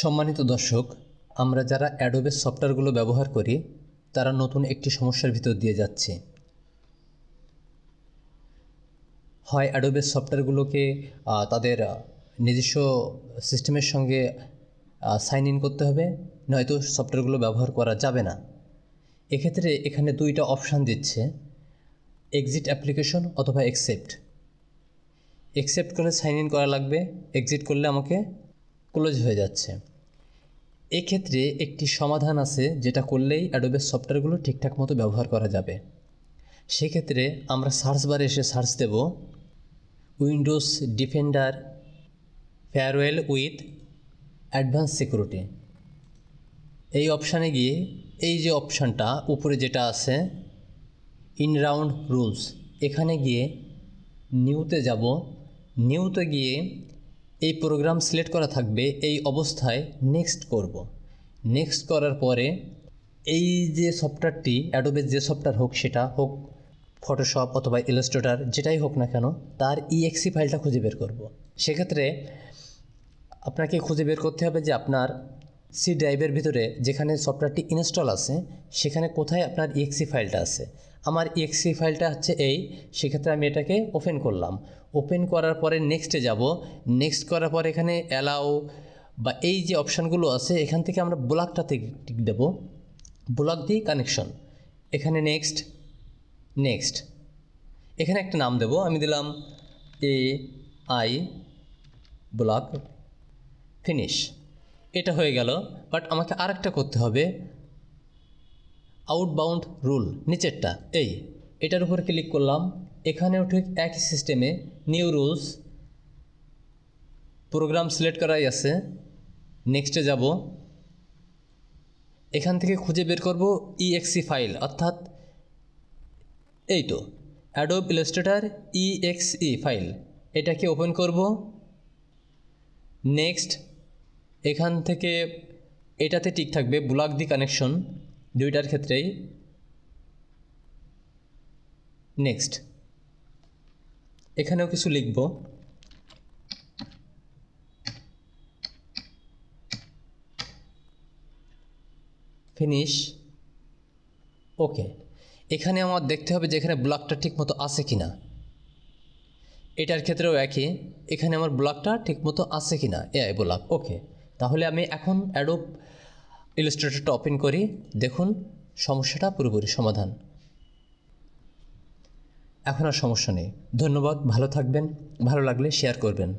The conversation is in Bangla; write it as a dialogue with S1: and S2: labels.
S1: সম্মানিত দর্শক, আমরা যারা অ্যাডোবের সফটওয়্যারগুলো ব্যবহার করি, তারা নতুন একটি সমস্যার ভিতর দিয়ে যাচ্ছে। হয় অ্যাডোবের সফটওয়্যারগুলোকে তাদের নিজস্ব সিস্টেমের সঙ্গে সাইন ইন করতে হবে, নয়তো সফটওয়্যারগুলো ব্যবহার করা যাবে না। এক্ষেত্রে এখানে দুইটা অপশান দিচ্ছে এক্সিট অ্যাপ্লিকেশন অথবা এক্সেপ্ট এক্সেপ্ট করলে সাইন ইন করা লাগবে এক্সিট করলে আমাকে ক্লোজ হয়ে যাচ্ছে। এক্ষেত্রে একটি সমাধান আছে যেটা করলেই অ্যাডোবের সফটওয়্যারগুলো ঠিকঠাক মতো ব্যবহার করা যাবে। সেক্ষেত্রে আমরা সার্চ বারে এসে search Dev Windows defender firewall with advance security এই অপশানে গিয়ে এই যে অপশানটা উপরে যেটা আছে ইন রাউন্ড রুলস এখানে গিয়ে নিউতে যাব। নিউতে গিয়ে এই প্রোগ্রাম সিলেক্ট করা থাকবে এই অবস্থায় নেক্সট করব। নেক্সট করার পরে এই যে সফটওয়্যারটি অ্যাডোবের যে সফটওয়্যার হোক সেটা হোক ফটোশপ অথবা ইলাস্ট্রেটার যেটাই হোক না কেন, তার ইএক্সি ফাইলটা খুঁজে বের করব। সেক্ষেত্রে আপনাকে খুঁজে বের করতে হবে যে আপনার সি ড্রাইভের ভিতরে যেখানে সফটওয়্যারটি ইনস্টল আছে, সেখানে কোথায় আপনার ইএক্সি ফাইলটা আছে। আমার ইএক্সি ফাইলটা হচ্ছে এই, সেক্ষেত্রে আমি এটাকে ওপেন করলাম। ওপেন করার পরে নেক্সটে যাব। নেক্সট করার পরে এখানে অ্যালাউ বা এই যে অপশানগুলো আছে, এখান থেকে আমরা ব্লকটাতে টিক দেবো। ব্লক দিয়ে কানেকশন এখানে নেক্সট নেক্সট এখানে একটা নাম দেব। আমি দিলাম এ আই ব্লক ফিনিশ এটা হয়ে গেল। বাট আমাকে আরেকটা করতে হবে। আউটবাউন্ড রুল নিচেরটা, এই, এটার উপর ক্লিক করলাম, এখানেও ঠিক একই সিস্টেমে নিউ রুলস প্রোগ্রাম সিলেক্ট করাই আছে নেক্সটে যাব, এখান থেকে খুঁজে বের করব ইএক্সি ফাইল অর্থাৎ এই তো অ্যাডোব ইলাস্ট্রেটার ইএক্সই ফাইল এটাকে ওপেন করব নেক্সট এখান থেকে এটাতে ঠিক থাকবে ব্লক দি কানেকশন দুইটার ক্ষেত্রেই নেক্সট এখানেও কিছু লিখব। ফিনিশ ওকে এখানে আমার দেখতে হবে যে এখানে ব্লকটা ঠিকমতো আছে কি না এটার ক্ষেত্রেও একই। এখানে আমার ব্লকটা ঠিকমতো আছে কি না এআই ব্লক ওকে তাহলে আমি এখন অ্যাডোব ইলাস্ট্রেটরটা ওপেন করি, দেখুন, সমস্যাটা পুরোপুরি সমাধান। এখন আর সমস্যা নেই। ধন্যবাদ, ভালো থাকবেন, ভালো লাগলে শেয়ার করবেন।